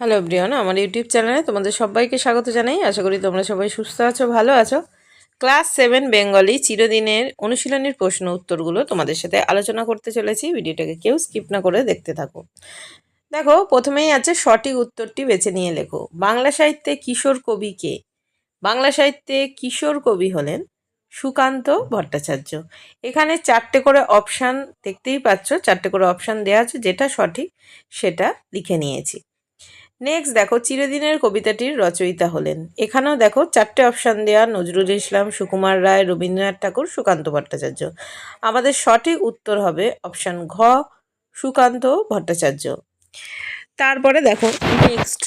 Hello Brian আমার YouTube চ্যানেলে তোমাদের সবাইকে স্বাগত জানাই। আশা করি তোমরা সবাই সুস্থ আছো, ভালো আছো। ক্লাস সেভেন বেঙ্গলি চিরদিনের অনুশীলনীর প্রশ্ন উত্তরগুলো তোমাদের সাথে আলোচনা করতে চলেছি। ভিডিওটাকে কেউ স্কিপ না করে দেখতে থাকো। দেখো, প্রথমেই আছে সঠিক উত্তরটি বেছে নিয়ে লেখো। বাংলা সাহিত্যে কিশোর কবি কে? বাংলা সাহিত্যে কিশোর কবি হলেন সুকান্ত ভট্টাচার্য। এখানে চারটে করে অপশান দেখতেই পাচ্ছ, চারটে করে অপশান দেওয়া আছে, যেটা সঠিক সেটা লিখে নিয়েছি। নেক্সট দেখো, চিরদিনের কবিতাটির রচয়িতা হলেন। এখানেও দেখো, চারটে অপশান দেওয়া নজরুল ইসলাম, সুকুমার রায়, রবীন্দ্রনাথ ঠাকুর, সুকান্ত ভট্টাচার্য। আমাদের সঠিক উত্তর হবে অপশান ঘ, সুকান্ত ভট্টাচার্য। তারপরে দেখো নেক্সট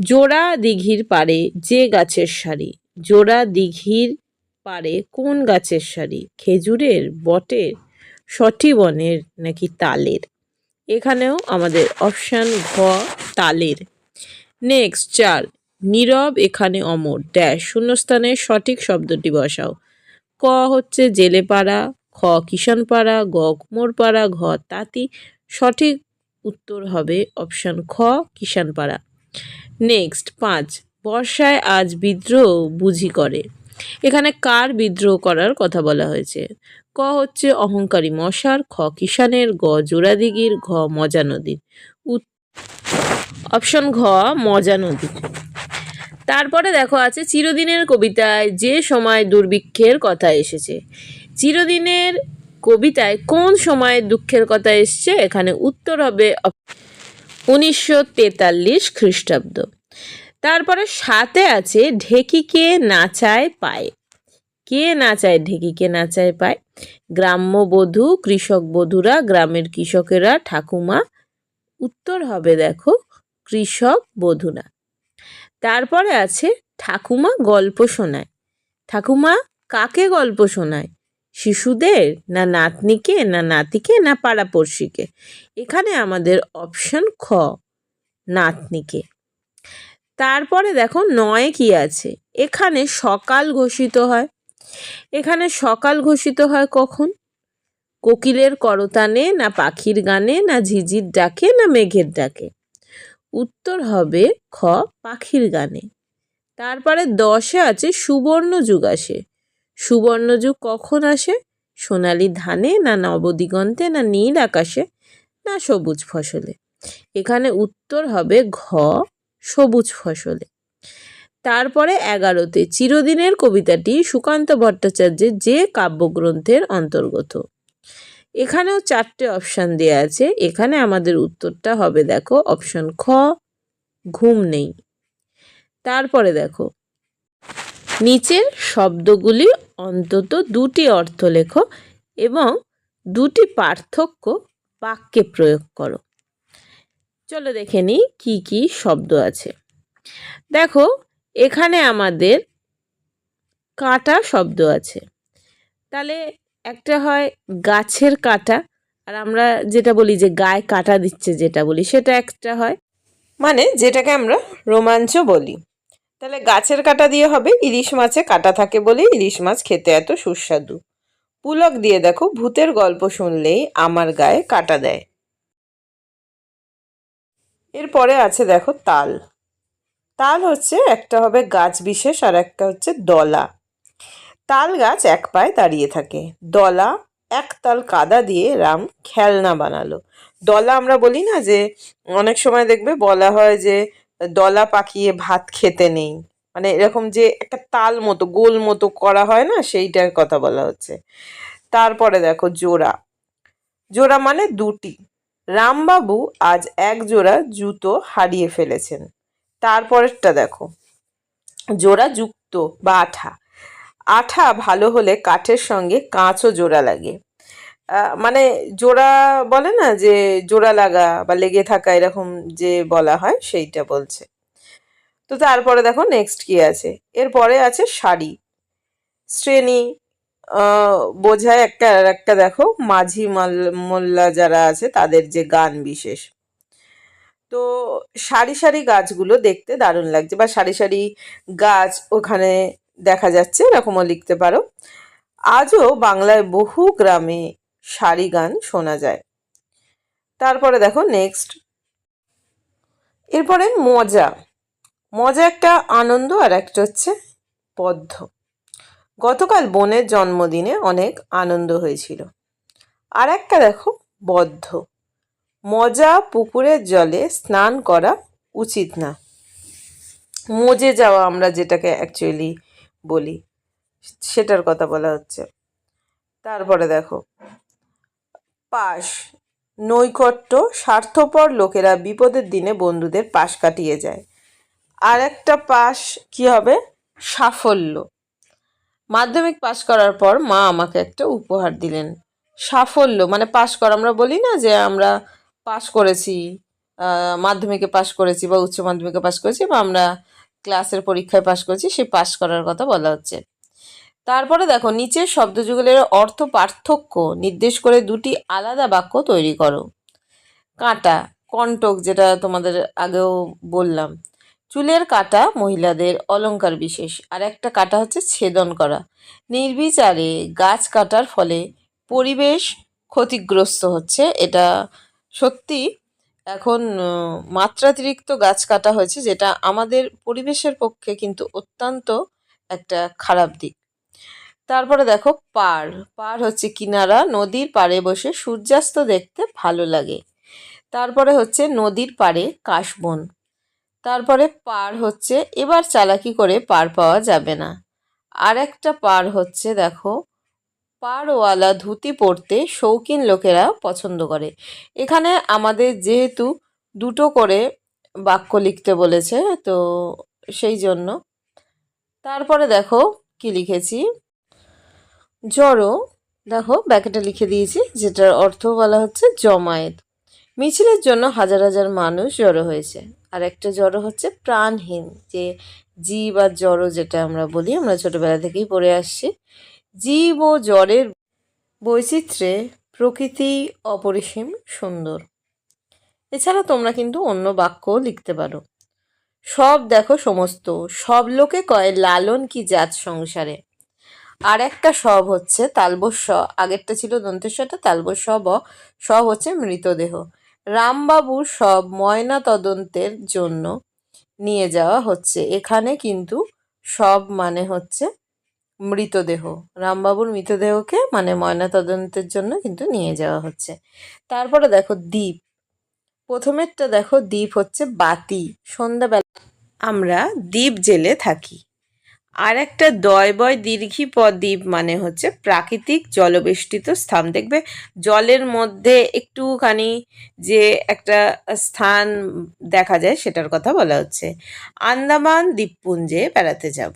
জোড়া দিঘির পাড়ে যে গাছের সারি, জোড়া দিঘির পারে কোন গাছের সারি, খেজুরের বটের সঠি বনের নাকি তালের? এখানেও আমাদের অপশান ঘ, তালের। নেক্সট, চার, নীরব, এখানে অমর। ড্যাশ, শূন্যস্থানে সঠিক শব্দটি বসাও। ক হচ্ছে জেলেপাড়া, খ কিষানপাড়া, গ কুমোরপাড়া, ঘ তাঁতি। সঠিক উত্তর হবে অপশান খ, কিষানপাড়া। নেক্সট, পাঁচ, বর্ষায় আজ বিদ্রোহ বুঝি করে। এখানে কার বিদ্রোহ করার কথা বলা হয়েছে? ক হচ্ছে অহংকারী মশার, খ কিষানের গ জোড়াদিগির, ঘ মজা নদীর অপশন ঘ মজা নদীর তারপরে দেখো আছে চিরদিনের কবিতায় যে সময় দুর্ভিক্ষের কথা এসেছে। চিরদিনের কবিতায় কোন সময় দুঃখের কথা এসছে? এখানে উত্তর হবে উনিশশো তেতাল্লিশ খ্রিস্টাব্দ। তারপরে সাথে আছে ঢেকিকে নাচায় পায়। কে নাচায় ঢেকিকে নাচায় পায়। গ্রাম্য বধূ, কৃষক বধূরা, গ্রামের কৃষকেরা, ঠাকুমা, উত্তর হবে দেখো, কৃষক বধূরা। তারপরে আছে ঠাকুমা গল্প শোনায়। ঠাকুমা, কাকে গল্প শোনায়? শিশুদের না নাতনিকে, না নাতিকে, না পাড়াপড়শিকে? এখানে আমাদের অপশন খ, নাতনিকে। তারপরে দেখো নয় কি আছে? এখানে সকাল ঘোষিত হয়। এখানে সকাল ঘোষিত হয় কখন? কোকিলের করতানে না পাখির গানে, না ঝিঝির ডাকে, না মেঘের ডাকে। উত্তর হবে খ, পাখির গানে। তারপরে দশে আছে সুবর্ণ যুগ আসে। সুবর্ণ যুগ কখন আসে? সোনালি ধানে, না নবদিগন্তে, না নীল আকাশে, না সবুজ ফসলে। এখানে উত্তর হবে ঘ, সবুজ ফসলে। তারপরে এগারোতে চিরদিনের কবিতাটি সুকান্ত ভট্টাচার্যের যে কাব্যগ্রন্থের অন্তর্গত। এখানেও চারটে অপশান দেওয়া আছে। এখানে আমাদের উত্তরটা হবে, দেখো, অপশান খ, ঘুম নেই। তারপরে দেখো, নিচের শব্দগুলি অন্তত দুটি অর্থ লেখো এবং দুটি পার্থক্য বাক্যে প্রয়োগ করো। চলো দেখে নিই কী কী শব্দ আছে। দেখো এখানে আমাদের কাটা শব্দ আছে। তাহলে একটা হয় গাছের কাটা, আর আমরা যেটা বলি যে গায়ে কাটা দিচ্ছে যেটা বলি, সেটা একটা হয় মানে যেটাকে আমরা রোমাঞ্চ বলি। তাহলে গাছের কাটা দিয়ে হবে, ইলিশ মাছে কাটা থাকে বলেই ইলিশ মাছ খেতে এত সুস্বাদু। পুলক দিয়ে দেখো, ভূতের গল্প শুনলেই আমার গায়ে কাটা দেয়। এরপরে আছে দেখো তাল। তাল হচ্ছে একটা হবে গাছ বিশেষ আর একটা হচ্ছে দলা। তাল গাছ এক পায়ে দাঁড়িয়ে থাকে। দলা এক তাল কাদা দিয়ে রাম খেলনা বানালো। দলা আমরা বলি না যে, অনেক সময় দেখবে বলা হয় যে, দলা পাকিয়ে ভাত খেতে নেই। মানে এরকম যে একটা তাল মতো, গোল মতো করা হয় না, সেইটার কথা বলা হচ্ছে। তারপরে দেখো জোড়া। জোড়া মানে দুটি। রামবাবু আজ এক জোড়া জুতো হারিয়ে ফেলেছেন। তারপরেরটা দেখো। জোড়া যুক্ত বা আঠা। আঠা ভালো হলে কাঠের সঙ্গে কাঁচও জোড়া লাগে। মানে জোড়া বলে না যে জোড়া লাগা বা লেগে থাকা এরকম যে বলা হয় সেইটা বলছে। তো তারপরে দেখো নেক্সট কি আছে? এরপরে আছে শাড়ি। শ্রেণি বোঝায় একটা একটা দেখো, মাঝি মোল্লা যারা আছে তাদের যে গান বিশেষ। তো সারি সারি গাছগুলো দেখতে দারুণ লাগছে বা সারি সারি গাছ ওখানে দেখা যাচ্ছে, এরকমও লিখতে পারো। আজও বাংলায় বহু গ্রামে সারি গান শোনা যায়। তারপরে দেখো নেক্সট এরপরে মজা। মজা একটা আনন্দ আর একটা হচ্ছে বদ্ধ গতকাল বোনের জন্মদিনে অনেক আনন্দ হয়েছিল। আর একটা দেখো বদ্ধ। মজা পুকুরের জলে স্নান করা উচিত না। মজে যাওয়া আমরা যেটাকে অ্যাকচুয়ালি বলি, সেটার কথা বলা হচ্ছে। তারপরে দেখো, পাশ, নৈকট্য, স্বার্থপর লোকেরা বিপদের দিনে বন্ধুদের পাশ কাটিয়ে যায়। আর একটা পাশ কি হবে? সাফল্য। মাধ্যমিক পাশ করার পর মা আমাকে একটা উপহার দিলেন। সাফল্য মানে পাশ করা, আমরা বলি না যে আমরা পাশ করেছি মাধ্যমিকে পাশ করেছি বা উচ্চ মাধ্যমিকে পাশ করেছি বা আমরা ক্লাসের পরীক্ষায় পাশ করেছি, সেই পাশ করার কথা বলা হচ্ছে। তারপরে দেখো, নিচের শব্দযুগলের অর্থ পার্থক্য, নির্দেশ করে দুটি আলাদা বাক্য তৈরি করো। কাঁটা, কণ্টক যেটা তোমাদের আগেও বললাম। চুলের কাটা মহিলাদের অলংকার বিশেষ, আর একটা কাটা হচ্ছে ছেদন করা। নির্বিচারে গাছ কাটার ফলে পরিবেশ ক্ষতিগ্রস্ত হচ্ছে, এটা সত্যি এখন মাত্রাতিরিক্ত গাছ কাটা হয়েছে, যেটা আমাদের পরিবেশের পক্ষে কিন্তু অত্যন্ত একটা খারাপ দিক। তারপরে দেখো পার পার হচ্ছে কিনারা, নদীর পাড়ে বসে সূর্যাস্ত দেখতে ভালো লাগে। তারপরে হচ্ছে নদীর পাড়ে কাশবন। তারপরে পার হচ্ছে, এবার চালাকি করে পার পাওয়া যাবে না। আর একটা পার হচ্ছে, দেখো পাড়ওয়ালা ধুতি পরতে শৌখিন লোকেরা পছন্দ করে। এখানে আমাদের যেহেতু দুটো করে বাক্য লিখতে বলেছে, তো সেই জন্য। তারপরে দেখো কি লিখেছি। জড়ো, দেখো ব্যাকেটে লিখে দিয়েছি, যেটার অর্থ বলা হচ্ছে জমায়েত। মিছিলের জন্য হাজার হাজার মানুষ জড়ো হয়েছে। আর একটা জড়ো হচ্ছে প্রাণহীন, যে জীব আর জড়ো যেটা আমরা বলি, আমরা ছোটবেলা থেকেই পড়ে আসছি। জীব ও জড়ের বৈচিত্র্যে প্রকৃতি অপরিসীম সুন্দর। এছাড়া তোমরা কিন্তু অন্য বাক্যও লিখতে পারো। সব দেখো সমস্ত, সব লোকে কয়, লালন কি জাত সংসারে? আর একটা সব হচ্ছে তালবস্য, আগেরটা ছিল দন্তেশ্বরটা, তালবস্য ব, সব হচ্ছে মৃতদেহ। রামবাবুর সব ময়না তদন্তের জন্য নিয়ে যাওয়া হচ্ছে। এখানে কিন্তু সব মানে হচ্ছে মৃতদেহ। রামবাবুর মৃতদেহকে মানে ময়না তদন্তের জন্য কিন্তু নিয়ে যাওয়া হচ্ছে। তারপরে দেখো দ্বীপ। প্রথমেরটা দেখো দ্বীপ হচ্ছে বাতি। সন্ধ্যাবেলা আমরা দ্বীপ জেলে থাকি। আর একটা দয় বয় দীর্ঘি দ্বীপ মানে হচ্ছে প্রাকৃতিক জলবেষ্টিত স্থান। দেখবে জলের মধ্যে একটুখানি যে একটা স্থান দেখা যায় সেটার কথা বলা হচ্ছে। আন্দামান দ্বীপপুঞ্জে বেড়াতে যাব।